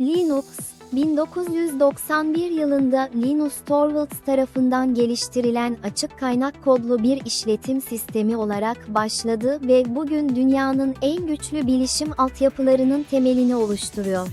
Linux, 1991 yılında Linus Torvalds tarafından geliştirilen açık kaynak kodlu bir işletim sistemi olarak başladı ve bugün dünyanın en güçlü bilişim altyapılarının temelini oluşturuyor.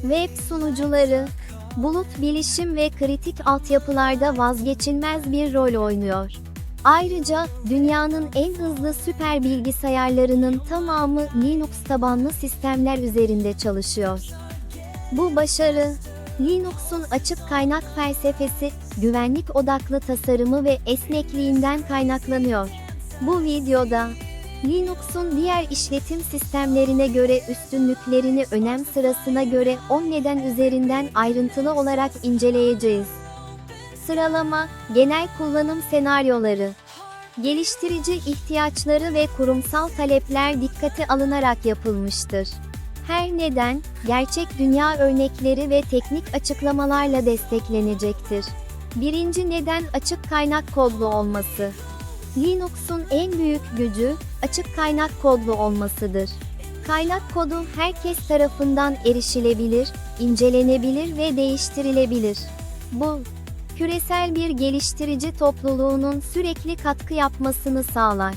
Web sunucuları, bulut bilişim ve kritik altyapılarda vazgeçilmez bir rol oynuyor. Ayrıca dünyanın en hızlı süper bilgisayarlarının tamamı Linux tabanlı sistemler üzerinde çalışıyor. Bu başarı, Linux'un açık kaynak felsefesi, güvenlik odaklı tasarımı ve esnekliğinden kaynaklanıyor. Bu videoda, Linux'un diğer işletim sistemlerine göre üstünlüklerini önem sırasına göre 10 neden üzerinden ayrıntılı olarak inceleyeceğiz. Sıralama, genel kullanım senaryoları, geliştirici ihtiyaçları ve kurumsal talepler dikkate alınarak yapılmıştır. Her neden, gerçek dünya örnekleri ve teknik açıklamalarla desteklenecektir. Birinci neden açık kaynak kodlu olması. Linux'un en büyük gücü, açık kaynak kodlu olmasıdır. Kaynak kodu herkes tarafından erişilebilir, incelenebilir ve değiştirilebilir. Bu, küresel bir geliştirici topluluğunun sürekli katkı yapmasını sağlar.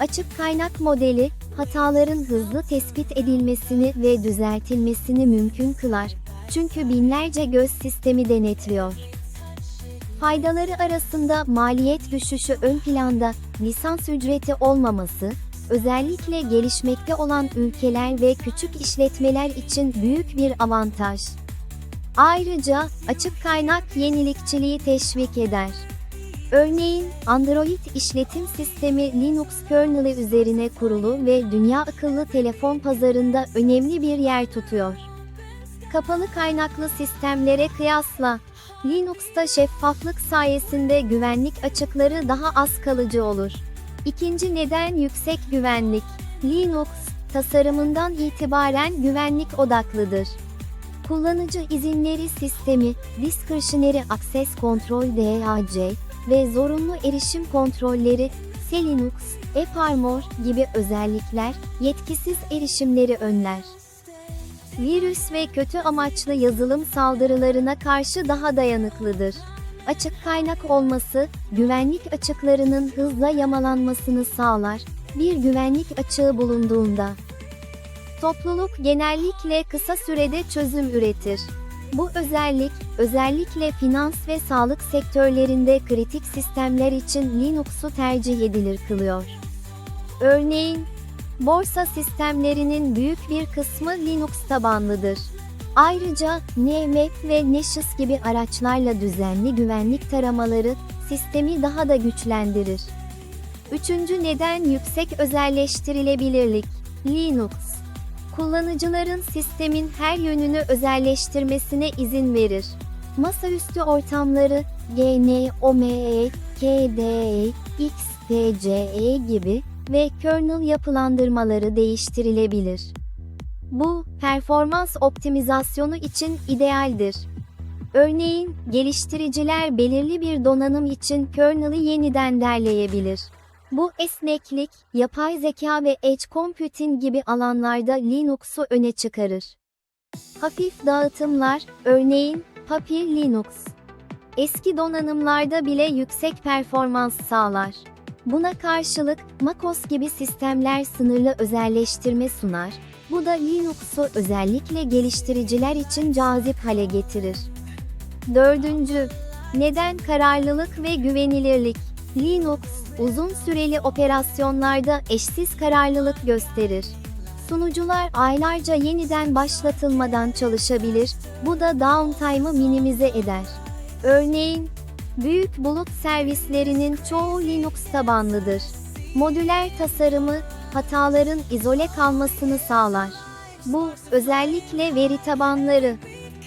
Açık kaynak modeli, hataların hızlı tespit edilmesini ve düzeltilmesini mümkün kılar. Çünkü binlerce göz sistemi denetliyor. Faydaları arasında maliyet düşüşü ön planda, lisans ücreti olmaması, özellikle gelişmekte olan ülkeler ve küçük işletmeler için büyük bir avantaj. Ayrıca açık kaynak yenilikçiliği teşvik eder. Örneğin, Android işletim sistemi Linux kerneli üzerine kurulu ve dünya akıllı telefon pazarında önemli bir yer tutuyor. Kapalı kaynaklı sistemlere kıyasla, Linux'ta şeffaflık sayesinde güvenlik açıkları daha az kalıcı olur. İkinci neden yüksek güvenlik. Linux, tasarımından itibaren güvenlik odaklıdır. Kullanıcı izinleri sistemi, Discretionary Access Control DAC ve zorunlu erişim kontrolleri, Selinux, AppArmor gibi özellikler, yetkisiz erişimleri önler. Virüs ve kötü amaçlı yazılım saldırılarına karşı daha dayanıklıdır. Açık kaynak olması, güvenlik açıklarının hızla yamalanmasını sağlar, bir güvenlik açığı bulunduğunda. Topluluk genellikle kısa sürede çözüm üretir. Bu özellik, özellikle finans ve sağlık sektörlerinde kritik sistemler için Linux'u tercih edilir kılıyor. Örneğin, borsa sistemlerinin büyük bir kısmı Linux tabanlıdır. Ayrıca NMAP ve Nessus gibi araçlarla düzenli güvenlik taramaları sistemi daha da güçlendirir. Üçüncü neden yüksek özelleştirilebilirlik. Linux kullanıcıların sistemin her yönünü özelleştirmesine izin verir. Masaüstü ortamları, GNOME, KDE, XFCE gibi ve kernel yapılandırmaları değiştirilebilir. Bu, performans optimizasyonu için idealdir. Örneğin, geliştiriciler belirli bir donanım için kernel'ı yeniden derleyebilir. Bu esneklik, yapay zeka ve edge computing gibi alanlarda Linux'u öne çıkarır. Hafif dağıtımlar, örneğin Papi Linux. Eski donanımlarda bile yüksek performans sağlar. Buna karşılık, MacOS gibi sistemler sınırlı özelleştirme sunar. Bu da Linux'u özellikle geliştiriciler için cazip hale getirir. Dördüncü, neden kararlılık ve güvenilirlik? Linux, uzun süreli operasyonlarda eşsiz kararlılık gösterir. Sunucular aylarca yeniden başlatılmadan çalışabilir, bu da downtime'ı minimize eder. Örneğin, büyük bulut servislerinin çoğu Linux tabanlıdır. Modüler tasarımı, hataların izole kalmasını sağlar. Bu, özellikle veri tabanları,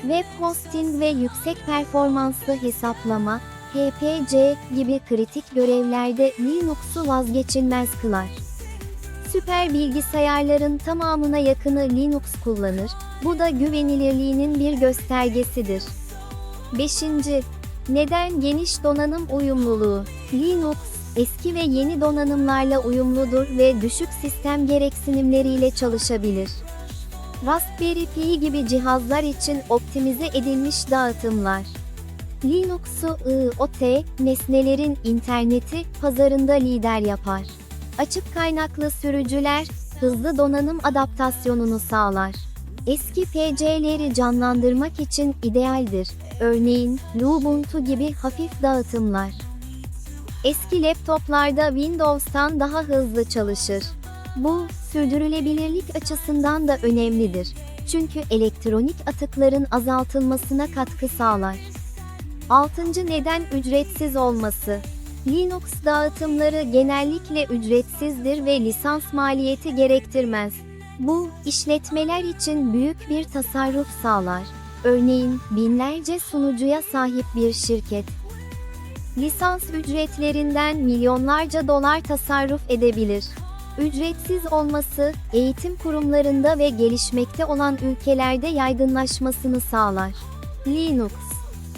web hosting ve yüksek performanslı hesaplama, HPC gibi kritik görevlerde Linux'u vazgeçilmez kılar. Süper bilgisayarların tamamına yakını Linux kullanır, bu da güvenilirliğinin bir göstergesidir. 5. Neden geniş donanım uyumluluğu? Linux, eski ve yeni donanımlarla uyumludur ve düşük sistem gereksinimleriyle çalışabilir. Raspberry Pi gibi cihazlar için optimize edilmiş dağıtımlar. Linux'u IoT, nesnelerin interneti pazarında lider yapar. Açık kaynaklı sürücüler, hızlı donanım adaptasyonunu sağlar. Eski PC'leri canlandırmak için idealdir. Örneğin, Ubuntu gibi hafif dağıtımlar. Eski laptoplarda Windows'tan daha hızlı çalışır. Bu, sürdürülebilirlik açısından da önemlidir. Çünkü elektronik atıkların azaltılmasına katkı sağlar. Altıncı neden ücretsiz olması. Linux dağıtımları genellikle ücretsizdir ve lisans maliyeti gerektirmez. Bu, işletmeler için büyük bir tasarruf sağlar. Örneğin, binlerce sunucuya sahip bir şirket. Lisans ücretlerinden milyonlarca dolar tasarruf edebilir. Ücretsiz olması, eğitim kurumlarında ve gelişmekte olan ülkelerde yaygınlaşmasını sağlar. Linux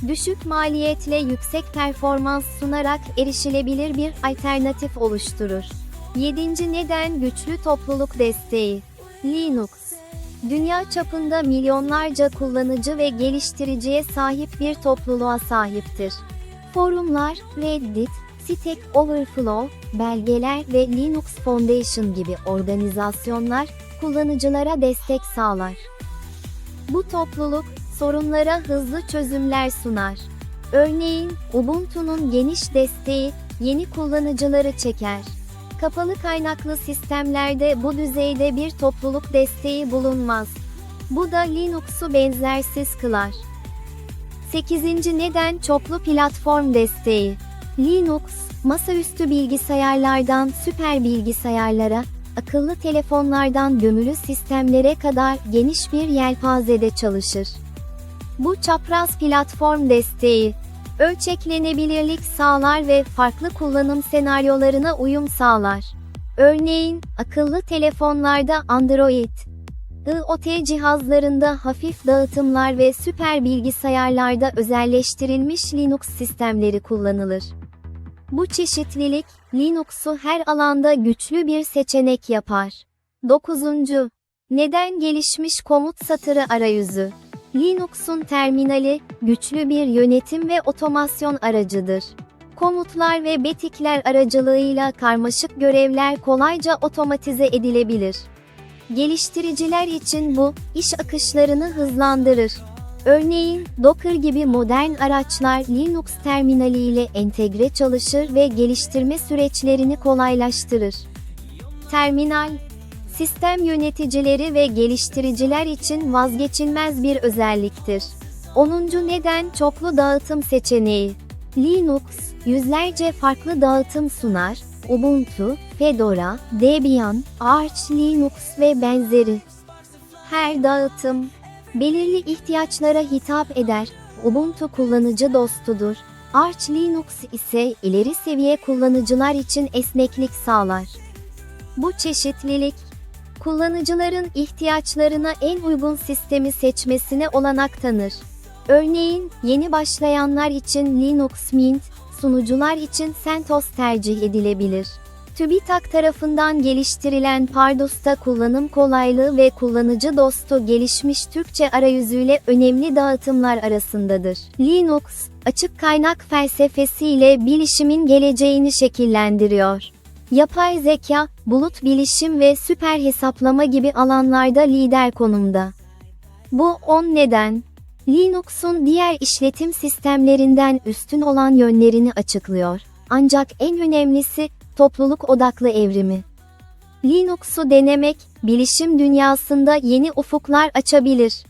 düşük maliyetle yüksek performans sunarak erişilebilir bir alternatif oluşturur. 7. neden güçlü topluluk desteği. Linux Dünya çapında milyonlarca kullanıcı ve geliştiriciye sahip bir topluluğa sahiptir. Forumlar, Reddit, Stack Overflow, belgeler ve Linux Foundation gibi organizasyonlar kullanıcılara destek sağlar. Bu topluluk sorunlara hızlı çözümler sunar. Örneğin, Ubuntu'nun geniş desteği yeni kullanıcıları çeker. Kapalı kaynaklı sistemlerde bu düzeyde bir topluluk desteği bulunmaz. Bu da Linux'u benzersiz kılar. 8. neden çoklu platform desteği. Linux, masaüstü bilgisayarlardan süper bilgisayarlara, akıllı telefonlardan gömülü sistemlere kadar geniş bir yelpazede çalışır. Bu çapraz platform desteği, ölçeklenebilirlik sağlar ve farklı kullanım senaryolarına uyum sağlar. Örneğin, akıllı telefonlarda Android, IoT cihazlarında hafif dağıtımlar ve süper bilgisayarlarda özelleştirilmiş Linux sistemleri kullanılır. Bu çeşitlilik, Linux'u her alanda güçlü bir seçenek yapar. 9. Neden gelişmiş komut satırı arayüzü? Linux'un terminali, güçlü bir yönetim ve otomasyon aracıdır. Komutlar ve betikler aracılığıyla karmaşık görevler kolayca otomatize edilebilir. Geliştiriciler için bu, iş akışlarını hızlandırır. Örneğin, Docker gibi modern araçlar Linux terminali ile entegre çalışır ve geliştirme süreçlerini kolaylaştırır. Terminal, sistem yöneticileri ve geliştiriciler için vazgeçilmez bir özelliktir. 10. neden çoklu dağıtım seçeneği. Linux, yüzlerce farklı dağıtım sunar, Ubuntu, Fedora, Debian, Arch Linux ve benzeri. Her dağıtım, belirli ihtiyaçlara hitap eder. Ubuntu kullanıcı dostudur. Arch Linux ise ileri seviye kullanıcılar için esneklik sağlar. Bu çeşitlilik, kullanıcıların ihtiyaçlarına en uygun sistemi seçmesine olanak tanır. Örneğin, yeni başlayanlar için Linux Mint, sunucular için CentOS tercih edilebilir. TÜBİTAK tarafından geliştirilen Pardus'ta kullanım kolaylığı ve kullanıcı dostu gelişmiş Türkçe arayüzüyle önemli dağıtımlar arasındadır. Linux, açık kaynak felsefesiyle bilişimin geleceğini şekillendiriyor. Yapay zeka, bulut bilişim ve süper hesaplama gibi alanlarda lider konumda. Bu 10 neden, Linux'un diğer işletim sistemlerinden üstün olan yönlerini açıklıyor. Ancak en önemlisi, topluluk odaklı evrimi. Linux'u denemek, bilişim dünyasında yeni ufuklar açabilir.